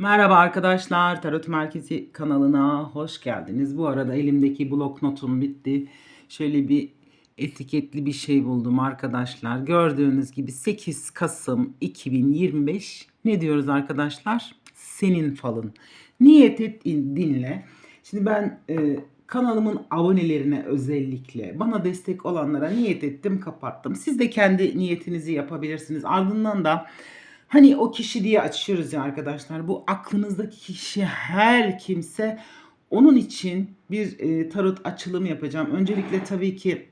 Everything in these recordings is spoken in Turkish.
Merhaba arkadaşlar, Tarot Merkezi kanalına hoş geldiniz. Bu arada elimdeki blok notum bitti. Şöyle bir etiketli bir şey buldum arkadaşlar. Gördüğünüz gibi 8 Kasım 2025 ne diyoruz arkadaşlar? Senin falın. Niyet et dinle. Şimdi ben e, kanalımın abonelerine özellikle bana destek olanlara niyet ettim kapattım. Siz de kendi niyetinizi yapabilirsiniz. Ardından da Hani o kişi diye açıyoruz ya arkadaşlar. Bu aklınızdaki kişi her kimse onun için bir e, tarot açılımı yapacağım. Öncelikle tabii ki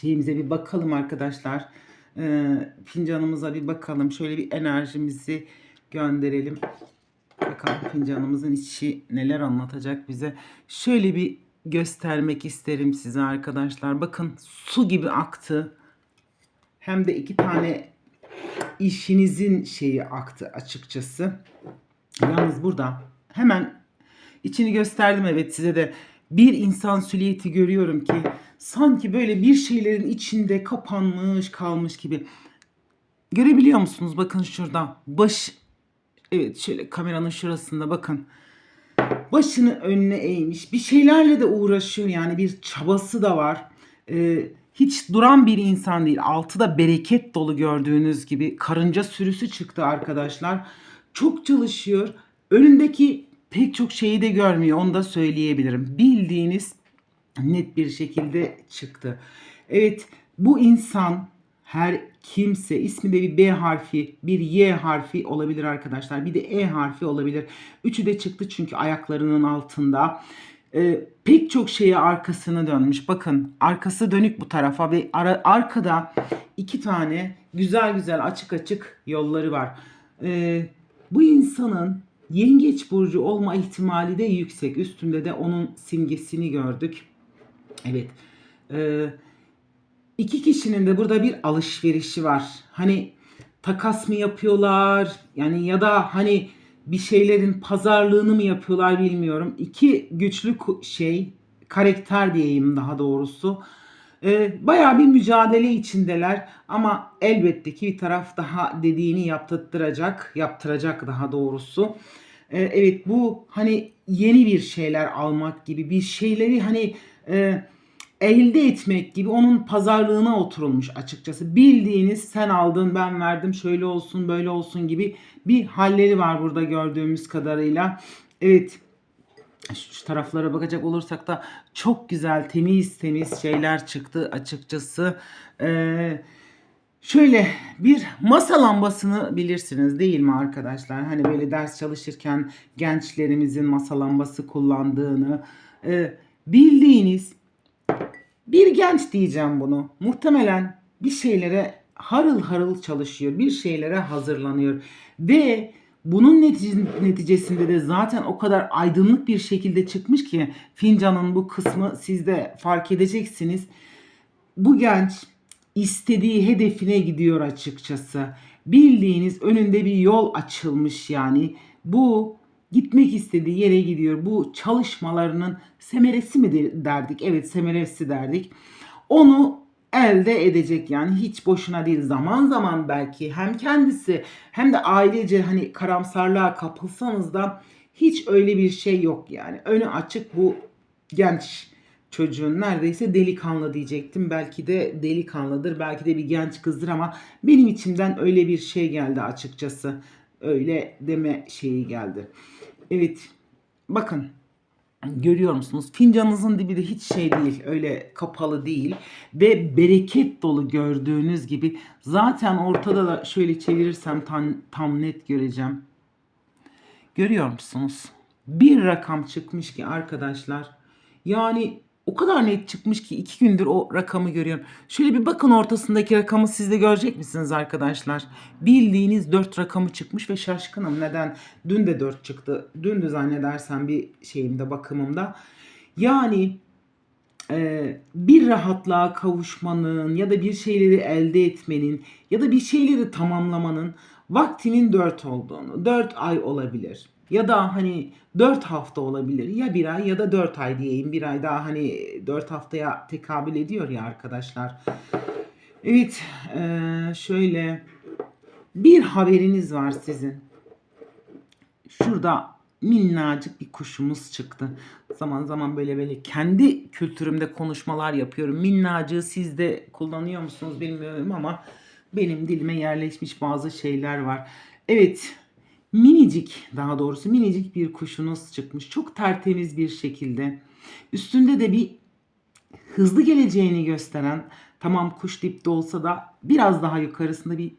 şeyimize bir bakalım arkadaşlar. E, fincanımıza bir bakalım. Şöyle bir enerjimizi gönderelim. Bakalım fincanımızın içi neler anlatacak bize. Şöyle bir göstermek isterim size arkadaşlar. Bakın su gibi aktı. Hem de iki tane işinizin şeyi aktı açıkçası. Yalnız burada hemen içini gösterdim evet size de bir insan süliyeti görüyorum ki sanki böyle bir şeylerin içinde kapanmış kalmış gibi. Görebiliyor musunuz? Bakın şurada baş evet şöyle kameranın şurasında bakın. Başını önüne eğmiş. Bir şeylerle de uğraşıyor yani bir çabası da var. Ee, hiç duran bir insan değil. Altı da bereket dolu gördüğünüz gibi. Karınca sürüsü çıktı arkadaşlar. Çok çalışıyor. Önündeki pek çok şeyi de görmüyor. Onu da söyleyebilirim. Bildiğiniz net bir şekilde çıktı. Evet bu insan her kimse isminde bir B harfi, bir Y harfi olabilir arkadaşlar. Bir de E harfi olabilir. Üçü de çıktı çünkü ayaklarının altında e, pek çok şeye arkasını dönmüş. Bakın arkası dönük bu tarafa ve ara, arkada iki tane güzel güzel açık açık yolları var. E, bu insanın yengeç burcu olma ihtimali de yüksek. Üstünde de onun simgesini gördük. Evet. E, iki kişinin de burada bir alışverişi var. Hani takas mı yapıyorlar? Yani ya da hani bir şeylerin pazarlığını mı yapıyorlar bilmiyorum. İki güçlü şey karakter diyeyim daha doğrusu. Ee, bayağı bir mücadele içindeler ama elbette ki bir taraf daha dediğini yaptıracak, yaptıracak daha doğrusu. Ee, evet bu hani yeni bir şeyler almak gibi bir şeyleri hani e, elde etmek gibi onun pazarlığına oturulmuş açıkçası. Bildiğiniz sen aldın ben verdim şöyle olsun böyle olsun gibi bir halleri var burada gördüğümüz kadarıyla. Evet şu taraflara bakacak olursak da çok güzel temiz temiz şeyler çıktı açıkçası. Ee, şöyle bir masa lambasını bilirsiniz değil mi arkadaşlar? Hani böyle ders çalışırken gençlerimizin masa lambası kullandığını e, bildiğiniz bir genç diyeceğim bunu. Muhtemelen bir şeylere harıl harıl çalışıyor. Bir şeylere hazırlanıyor. Ve bunun neticesinde de zaten o kadar aydınlık bir şekilde çıkmış ki fincanın bu kısmı siz de fark edeceksiniz. Bu genç istediği hedefine gidiyor açıkçası. Bildiğiniz önünde bir yol açılmış yani. Bu gitmek istediği yere gidiyor. Bu çalışmalarının semeresi mi derdik? Evet semeresi derdik. Onu elde edecek yani hiç boşuna değil zaman zaman belki hem kendisi hem de ailece hani karamsarlığa kapılsanız da hiç öyle bir şey yok yani önü açık bu genç çocuğun neredeyse delikanlı diyecektim belki de delikanlıdır belki de bir genç kızdır ama benim içimden öyle bir şey geldi açıkçası öyle deme şeyi geldi evet bakın Görüyor musunuz? Fincanınızın dibi de hiç şey değil. Öyle kapalı değil. Ve bereket dolu gördüğünüz gibi. Zaten ortada da şöyle çevirirsem tam, tam net göreceğim. Görüyor musunuz? Bir rakam çıkmış ki arkadaşlar. Yani o kadar net çıkmış ki iki gündür o rakamı görüyorum. Şöyle bir bakın ortasındaki rakamı siz de görecek misiniz arkadaşlar? Bildiğiniz dört rakamı çıkmış ve şaşkınım. Neden? Dün de dört çıktı. Dün de zannedersem bir şeyimde bakımımda. Yani e, bir rahatlığa kavuşmanın ya da bir şeyleri elde etmenin ya da bir şeyleri tamamlamanın vaktinin dört olduğunu, dört ay olabilir ya da hani 4 hafta olabilir. Ya bir ay ya da 4 ay diyeyim. Bir ay daha hani 4 haftaya tekabül ediyor ya arkadaşlar. Evet şöyle bir haberiniz var sizin. şurada minnacık bir kuşumuz çıktı. Zaman zaman böyle böyle kendi kültürümde konuşmalar yapıyorum. Minnacığı siz de kullanıyor musunuz bilmiyorum ama benim dilime yerleşmiş bazı şeyler var. Evet minicik daha doğrusu minicik bir kuşunuz çıkmış. Çok tertemiz bir şekilde. Üstünde de bir hızlı geleceğini gösteren tamam kuş dipte olsa da biraz daha yukarısında bir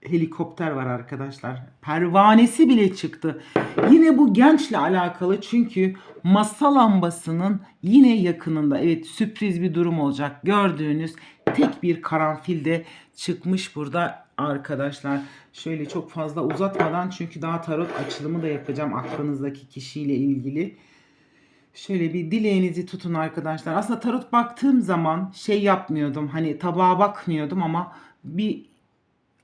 helikopter var arkadaşlar. Pervanesi bile çıktı. Yine bu gençle alakalı çünkü masa lambasının yine yakınında. Evet sürpriz bir durum olacak. Gördüğünüz tek bir karanfil de çıkmış burada arkadaşlar. Şöyle çok fazla uzatmadan çünkü daha tarot açılımı da yapacağım aklınızdaki kişiyle ilgili. Şöyle bir dileğinizi tutun arkadaşlar. Aslında tarot baktığım zaman şey yapmıyordum. Hani tabağa bakmıyordum ama bir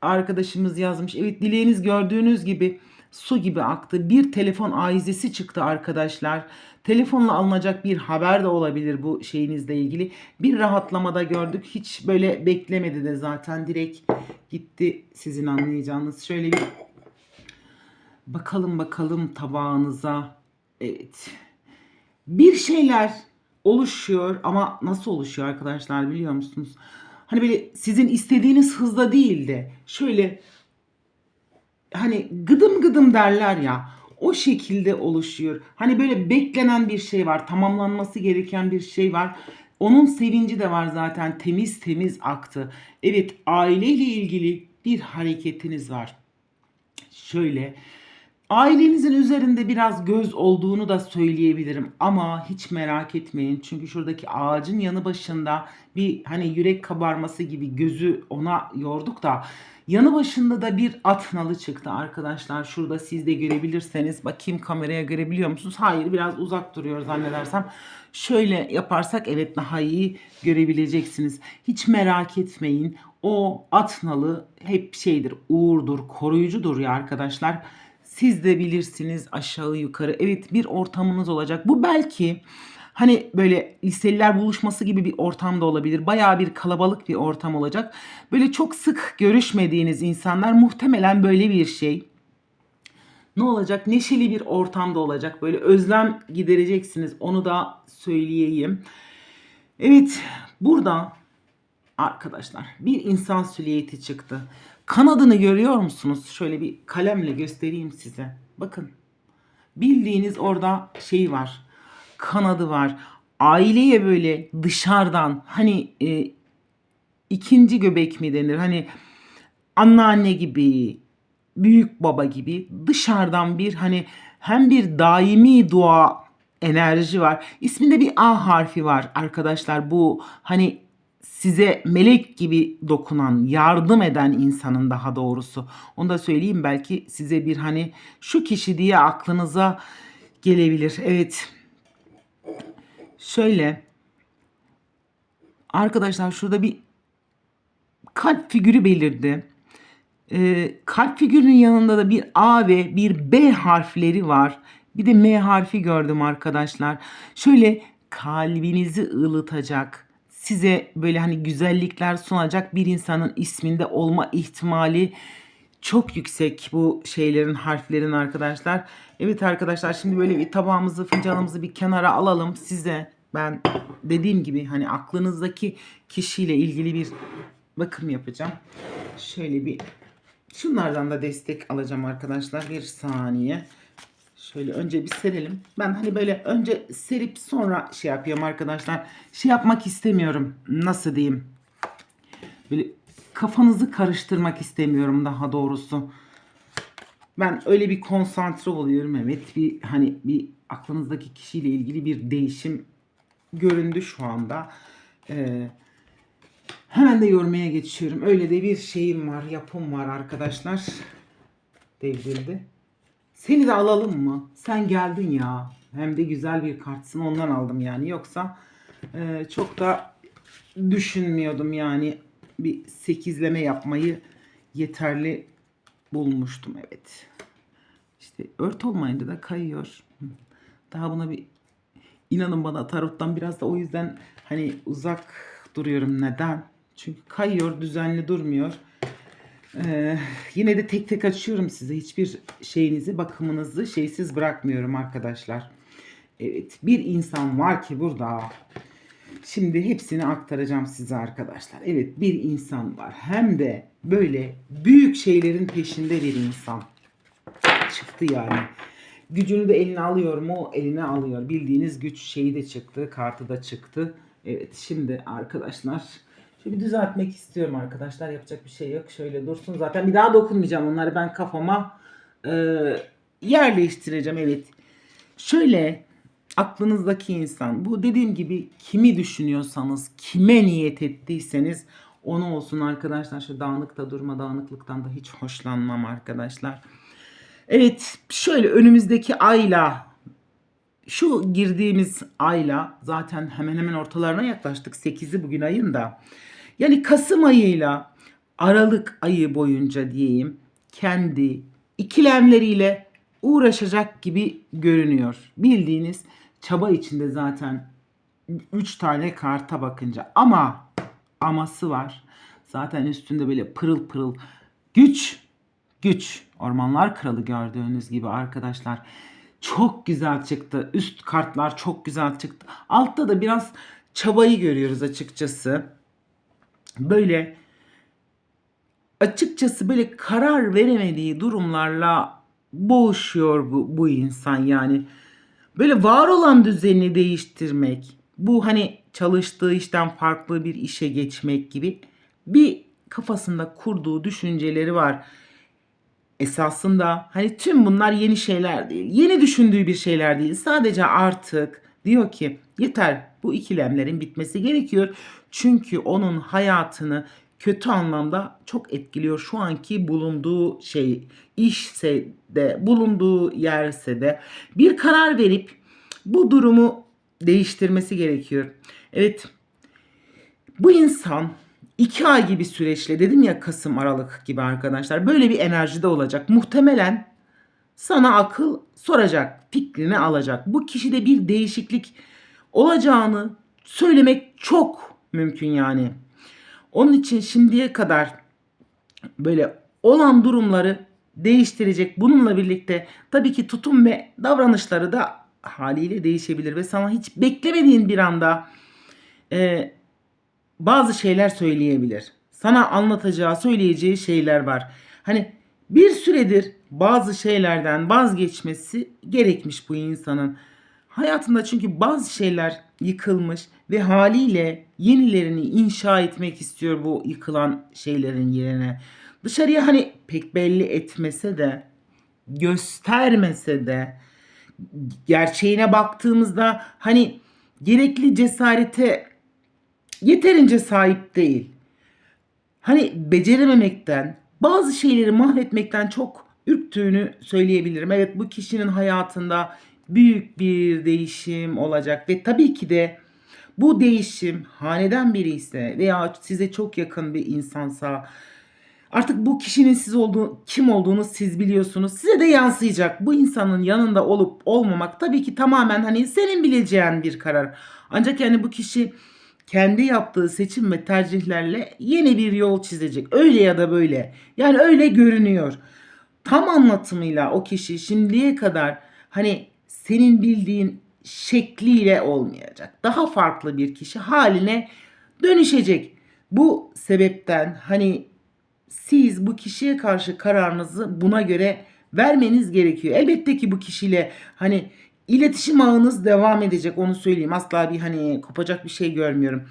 arkadaşımız yazmış. Evet dileğiniz gördüğünüz gibi su gibi aktı. Bir telefon aizesi çıktı arkadaşlar. Telefonla alınacak bir haber de olabilir bu şeyinizle ilgili. Bir rahatlamada gördük. Hiç böyle beklemedi de zaten direkt gitti sizin anlayacağınız. Şöyle bir bakalım bakalım tabağınıza. Evet. Bir şeyler oluşuyor ama nasıl oluşuyor arkadaşlar biliyor musunuz? Hani böyle sizin istediğiniz hızda değil de şöyle hani gıdım gıdım derler ya o şekilde oluşuyor. Hani böyle beklenen bir şey var, tamamlanması gereken bir şey var. Onun sevinci de var zaten temiz temiz aktı. Evet aileyle ilgili bir hareketiniz var. Şöyle Ailenizin üzerinde biraz göz olduğunu da söyleyebilirim ama hiç merak etmeyin. Çünkü şuradaki ağacın yanı başında bir hani yürek kabarması gibi gözü ona yorduk da yanı başında da bir at nalı çıktı arkadaşlar. Şurada siz de görebilirseniz bakayım kameraya görebiliyor musunuz? Hayır biraz uzak duruyor zannedersem. Şöyle yaparsak evet daha iyi görebileceksiniz. Hiç merak etmeyin. O at nalı hep şeydir, uğurdur, koruyucudur ya arkadaşlar. Siz de bilirsiniz aşağı yukarı. Evet bir ortamınız olacak. Bu belki hani böyle liseliler buluşması gibi bir ortam da olabilir. Bayağı bir kalabalık bir ortam olacak. Böyle çok sık görüşmediğiniz insanlar muhtemelen böyle bir şey. Ne olacak? Neşeli bir ortamda olacak. Böyle özlem gidereceksiniz. Onu da söyleyeyim. Evet burada arkadaşlar bir insan silüeti çıktı. Kanadını görüyor musunuz? Şöyle bir kalemle göstereyim size. Bakın. Bildiğiniz orada şey var. Kanadı var. Aileye böyle dışarıdan hani e, ikinci göbek mi denir? Hani anneanne gibi, büyük baba gibi dışarıdan bir hani hem bir daimi dua enerji var. İsminde bir A harfi var arkadaşlar. Bu hani size melek gibi dokunan, yardım eden insanın daha doğrusu. Onu da söyleyeyim belki size bir hani şu kişi diye aklınıza gelebilir. Evet. Şöyle arkadaşlar şurada bir kalp figürü belirdi. Ee, kalp figürünün yanında da bir A ve bir B harfleri var. Bir de M harfi gördüm arkadaşlar. Şöyle kalbinizi ılıtacak, size böyle hani güzellikler sunacak bir insanın isminde olma ihtimali çok yüksek bu şeylerin harflerin arkadaşlar. Evet arkadaşlar şimdi böyle bir tabağımızı fincanımızı bir kenara alalım. Size ben dediğim gibi hani aklınızdaki kişiyle ilgili bir bakım yapacağım. Şöyle bir şunlardan da destek alacağım arkadaşlar. Bir saniye. Şöyle önce bir serelim. Ben hani böyle önce serip sonra şey yapıyorum arkadaşlar. Şey yapmak istemiyorum. Nasıl diyeyim? Böyle kafanızı karıştırmak istemiyorum daha doğrusu. Ben öyle bir konsantre oluyorum evet. Bir hani bir aklınızdaki kişiyle ilgili bir değişim göründü şu anda. Ee, hemen de yormaya geçiyorum. Öyle de bir şeyim var, yapım var arkadaşlar. Devrildi. Seni de alalım mı? Sen geldin ya. Hem de güzel bir kartsın ondan aldım yani. Yoksa e, çok da düşünmüyordum yani. Bir sekizleme yapmayı yeterli bulmuştum evet. İşte ört olmayınca da kayıyor. Daha buna bir inanın bana tarottan biraz da o yüzden hani uzak duruyorum. Neden? Çünkü kayıyor, düzenli durmuyor. Ee, yine de tek tek açıyorum size. Hiçbir şeyinizi, bakımınızı şeysiz bırakmıyorum arkadaşlar. Evet, bir insan var ki burada. Şimdi hepsini aktaracağım size arkadaşlar. Evet, bir insan var. Hem de böyle büyük şeylerin peşinde bir insan. Çıktı yani. Gücünü de eline alıyor mu? Eline alıyor. Bildiğiniz güç şeyi de çıktı. Kartı da çıktı. Evet, şimdi arkadaşlar Şöyle bir düzeltmek istiyorum arkadaşlar. Yapacak bir şey yok. Şöyle dursun. Zaten bir daha dokunmayacağım. Onları ben kafama e, yerleştireceğim. Evet. Şöyle aklınızdaki insan bu dediğim gibi kimi düşünüyorsanız kime niyet ettiyseniz onu olsun arkadaşlar. Şu dağınıkta durma dağınıklıktan da hiç hoşlanmam arkadaşlar. Evet şöyle önümüzdeki ayla şu girdiğimiz ayla zaten hemen hemen ortalarına yaklaştık. 8'i bugün ayın da. Yani Kasım ayıyla Aralık ayı boyunca diyeyim kendi ikilemleriyle uğraşacak gibi görünüyor. Bildiğiniz çaba içinde zaten 3 tane karta bakınca ama aması var. Zaten üstünde böyle pırıl pırıl güç güç ormanlar kralı gördüğünüz gibi arkadaşlar çok güzel çıktı. Üst kartlar çok güzel çıktı. Altta da biraz çabayı görüyoruz açıkçası. Böyle açıkçası böyle karar veremediği durumlarla boğuşuyor bu, bu insan yani. Böyle var olan düzenini değiştirmek, bu hani çalıştığı işten farklı bir işe geçmek gibi bir kafasında kurduğu düşünceleri var. Esasında hani tüm bunlar yeni şeyler değil. Yeni düşündüğü bir şeyler değil. Sadece artık diyor ki yeter bu ikilemlerin bitmesi gerekiyor. Çünkü onun hayatını kötü anlamda çok etkiliyor. Şu anki bulunduğu şey işse de bulunduğu yerse de bir karar verip bu durumu değiştirmesi gerekiyor. Evet bu insan iki ay gibi süreçle dedim ya Kasım Aralık gibi arkadaşlar böyle bir enerjide olacak. Muhtemelen sana akıl soracak, fikrini alacak. Bu kişide bir değişiklik olacağını söylemek çok mümkün yani. Onun için şimdiye kadar böyle olan durumları değiştirecek. Bununla birlikte tabii ki tutum ve davranışları da haliyle değişebilir ve sana hiç beklemediğin bir anda e, bazı şeyler söyleyebilir. Sana anlatacağı, söyleyeceği şeyler var. Hani bir süredir bazı şeylerden vazgeçmesi gerekmiş bu insanın. Hayatında çünkü bazı şeyler yıkılmış ve haliyle yenilerini inşa etmek istiyor bu yıkılan şeylerin yerine. Dışarıya hani pek belli etmese de göstermese de gerçeğine baktığımızda hani gerekli cesarete yeterince sahip değil. Hani becerememekten, bazı şeyleri mahvetmekten çok ürktüğünü söyleyebilirim. Evet bu kişinin hayatında büyük bir değişim olacak ve tabii ki de bu değişim haneden biri ise veya size çok yakın bir insansa artık bu kişinin siz olduğu kim olduğunu siz biliyorsunuz. Size de yansıyacak. Bu insanın yanında olup olmamak tabii ki tamamen hani senin bileceğin bir karar. Ancak yani bu kişi kendi yaptığı seçim ve tercihlerle yeni bir yol çizecek. Öyle ya da böyle. Yani öyle görünüyor. Tam anlatımıyla o kişi şimdiye kadar hani senin bildiğin şekliyle olmayacak. Daha farklı bir kişi haline dönüşecek. Bu sebepten hani siz bu kişiye karşı kararınızı buna göre vermeniz gerekiyor. Elbette ki bu kişiyle hani iletişim ağınız devam edecek onu söyleyeyim. Asla bir hani kopacak bir şey görmüyorum.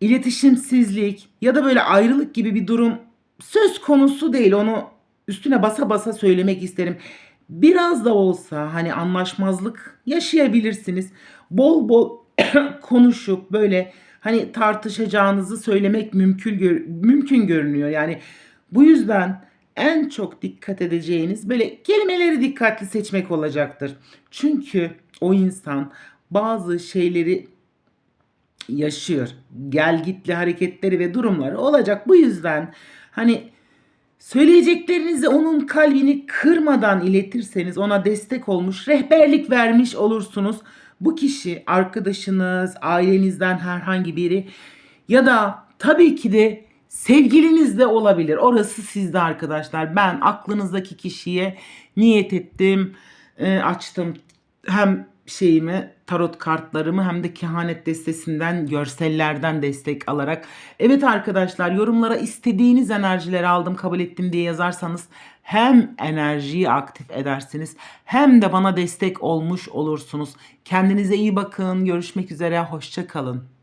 İletişimsizlik ya da böyle ayrılık gibi bir durum söz konusu değil. Onu üstüne basa basa söylemek isterim. Biraz da olsa hani anlaşmazlık yaşayabilirsiniz. Bol bol konuşup böyle hani tartışacağınızı söylemek mümkün gör- mümkün görünüyor. Yani bu yüzden en çok dikkat edeceğiniz böyle kelimeleri dikkatli seçmek olacaktır. Çünkü o insan bazı şeyleri yaşıyor. Gelgitli hareketleri ve durumları olacak. Bu yüzden hani söyleyeceklerinizi onun kalbini kırmadan iletirseniz ona destek olmuş, rehberlik vermiş olursunuz. Bu kişi arkadaşınız, ailenizden herhangi biri ya da tabii ki de Sevgiliniz de olabilir. Orası sizde arkadaşlar. Ben aklınızdaki kişiye niyet ettim. e, açtım hem şeyimi tarot kartlarımı hem de kehanet destesinden görsellerden destek alarak. Evet arkadaşlar yorumlara istediğiniz enerjileri aldım kabul ettim diye yazarsanız hem enerjiyi aktif edersiniz hem de bana destek olmuş olursunuz. Kendinize iyi bakın. Görüşmek üzere. Hoşça kalın.